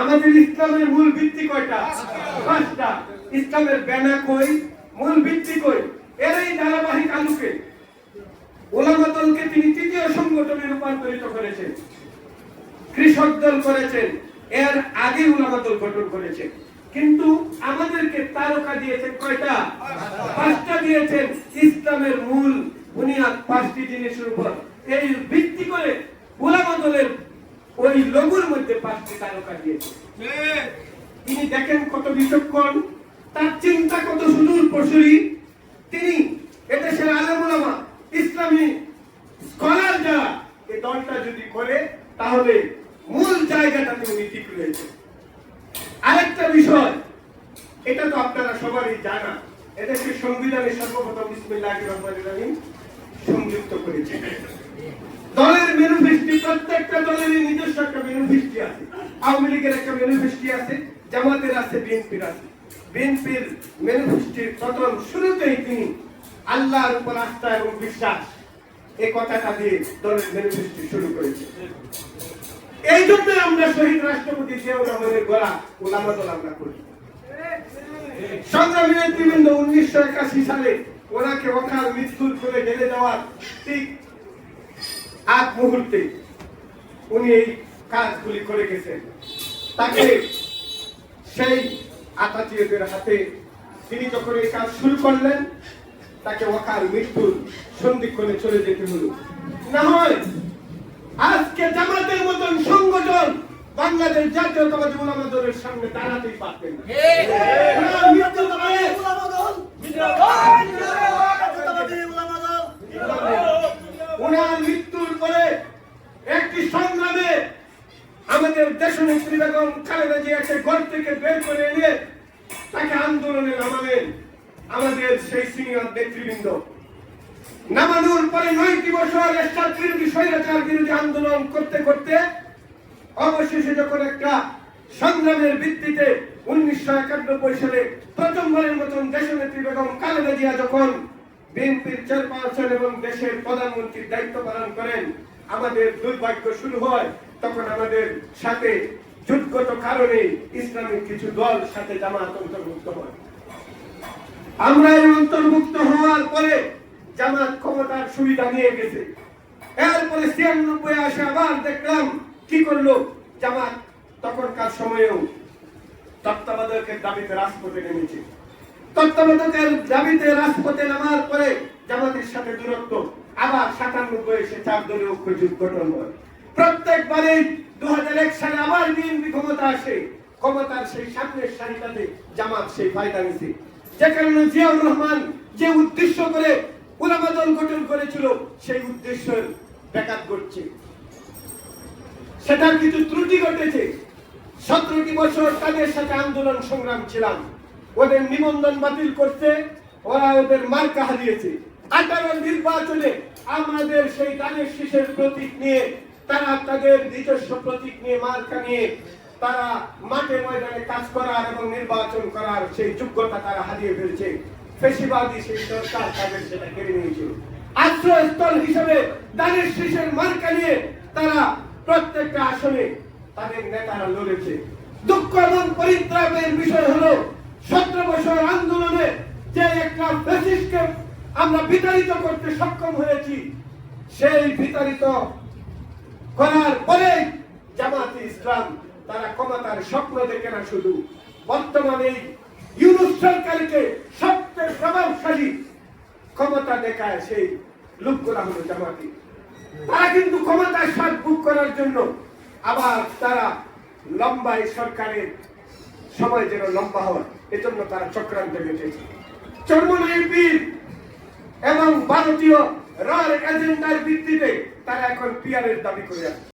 আমাদের ইসলামের মূল ভিত্তি কয়টা? পাঁচটা। ইসলামের ব্যানা কই? মূল ভিত্তি কই? এর এই ধারাবাহিক আলোকে ওলামা দলকে তিনি তৃতীয় সংগঠনে রূপান্তরিত করেছেন। কৃষক দল করেছেন। এর আগে উলামা দল গঠন করেছেন কিন্তু আমাদেরকে তারকা দিয়েছেন কয়টা? পাঁচটা দিয়েছেন ইসলামের মূল বুনিয়াদ পাঁচটি জিনিসের উপর। এই ভিত্তি করে উলামা দলের ওই লঘুর মধ্যে পাঁচটি তারকা দিয়েছেন তিনি দেখেন কত বিচক্ষণ, তার চিন্তা কত সুদূর প্রসরী। তিনি এদেশের আলমুলামা ইসলামী স্কলার যারা এই দলটা যদি করে, তাহলে মূল জায়গাটা তিনি ঠিক রয়েছে। আরেকটা বিষয়, এটা তো আপনারা সবারই জানা, এদেশের সংবিধানে সর্বপ্রথম বিসমিল্লাহ রহমানির রহিম সংযুক্ত করেছে। দলের ম্যানিফেস্টি প্রত্যেকটা দলেরই নিজস্ব একটা ম্যানিফেস্টি আছে। আওয়ামী লীগের একটা ম্যানিফেস্টি আছে, জামাতের আছে, বিএনপির আছে। বিএনপির ম্যানিফেস্টির প্রথম শুরুতেই তিনি আল্লাহর উপর আস্থা এবং বিশ্বাস এই কথাটা দিয়ে দলের ম্যানিফেস্টি শুরু করেছে এই জন্য আমরা শহীদ রাষ্ট্রপতি জিয়াউর রহমানের গলা ওলামা দল আমরা করি। সংগ্রামী নেতৃবৃন্দ উনিশশো একাশি সালে ওনাকে অকাল মৃত্যুর করে ঢেলে দেওয়ার ঠিক আগ মুহূর্তে উনি এই কাজগুলি করে গেছেন। তাকে সেই আতাতীয়দের হাতে তিনি যখন এই কাজ শুরু করলেন তাকে অকাল মৃত্যুর সন্ধিক্ষণে চলে যেতে হলো। না হয় আজকে জামাতের মতন সংগঠন বাংলাদেশ জাতীয়তাবাদী উলামা দলের সামনে দাঁড়াতেই পারতেন না ওনার মৃত্যুর পরে ওনার মৃত্যুর পরে একটি সংগ্রামে আমাদের দেশনেত্রী বেগম খালেদা জিয়াকে ঘর থেকে বের করে এনে তাকে আন্দোলনে নামালেন আমাদের সেই সিনিয়র নেতৃবৃন্দ। নামানোর পরে নয়টি বছর বিরোধী স্বৈরাচার বিরোধী আন্দোলন করতে করতে অবশেষে যখন একটা সংগ্রামের ভিত্তিতে উনিশশো একানব্বই সালে প্রথমবারের মতন দেশনেত্রী বেগম খালেদা জিয়া যখন বিএনপির চেয়ারপারসন এবং দেশের প্রধানমন্ত্রীর দায়িত্ব পালন করেন আমাদের দুর্ভাগ্য শুরু হয়, তখন আমাদের সাথে জুটগত কারণে ইসলামিক কিছু দল সাথে জামাত অন্তর্ভুক্ত হয়। আমরা এর অন্তর্ভুক্ত হওয়ার পরে জামাত ক্ষমতার সুবিধা নিয়ে গেছে। এরপরে ছিয়ানব্বই আসে আবার দেখলাম কি করল জামাত। তখনকার সময়েও তত্ত্বাবধায়কের দাবিতে রাজপথে নেমেছে। তত্ত্বাবধায়কের দাবিতে রাজপথে নামার পরে জামাতের সাথে দূরত্ব আবার সাতানব্বই এসে চার দলীয় ঐক্য জোট গঠন হয় প্রত্যেকবারে দু হাজার এক সালে আবার বিএনপি ক্ষমতা আসে। ক্ষমতার সেই সামনের সারিটাতে জামাত সেই ফায়দা নিছে। যে কারণে জিয়াউর রহমান যে উদ্দেশ্য করে উলামা দল গঠন করেছিল, সেই উদ্দেশ্যের ব্যাঘাত ঘটছে সেটার কিছু ত্রুটি ঘটেছে। সতেরোটি বছর তাদের সাথে আন্দোলন সংগ্রাম ছিলাম। ওদের নিবন্ধন বাতিল করতে ওরা ওদের মার্কা হারিয়েছে। আঠারো নির্বাচনে আমাদের সেই দানের শীষের প্রতীক নিয়ে, তারা তাদের নিজস্ব প্রতীক নিয়ে মার্কা নিয়ে, তারা মাঠে ময়দানে কাজ করার এবং নির্বাচন করার সেই যোগ্যতা তারা হারিয়ে ফেলছে। সেই সরকার তাদের সেটা কেড়ে নিয়েছিল আশ্রয়স্থল হিসেবে দানের শীষের মার্কা নিয়ে তারা প্রত্যেকটা আসনে তাদের নেতারা লড়েছে। দুঃখ এবং পরিত্রাপের বিষয় হলো, সতেরো বছর আন্দোলনে যে একটা ফেসিসকে আমরা বিতাড়িত করতে সক্ষম হয়েছি। সেই বিতাড়িত করার পরে জামাতে ইসলাম তারা ক্ষমতার স্বপ্ন দেখে না শুধু। বর্তমানে এই ইউনুস সরকারকে সবচেয়ে প্রভাবশালী ক্ষমতা দেখায় সেই লোকগুলা হলো জামাতি। তারা কিন্তু ক্ষমতার স্বাদ বুক করার জন্য আবার তারা লম্বাই সরকারের সময় যেন লম্বা হয়, এজন্য তারা চক্রান্ত গেছে চর্মনাইপির এবং ভারতীয় রার এজেন্ডার ভিত্তিতে তারা এখন পিয়ারের দাবি করে আসছে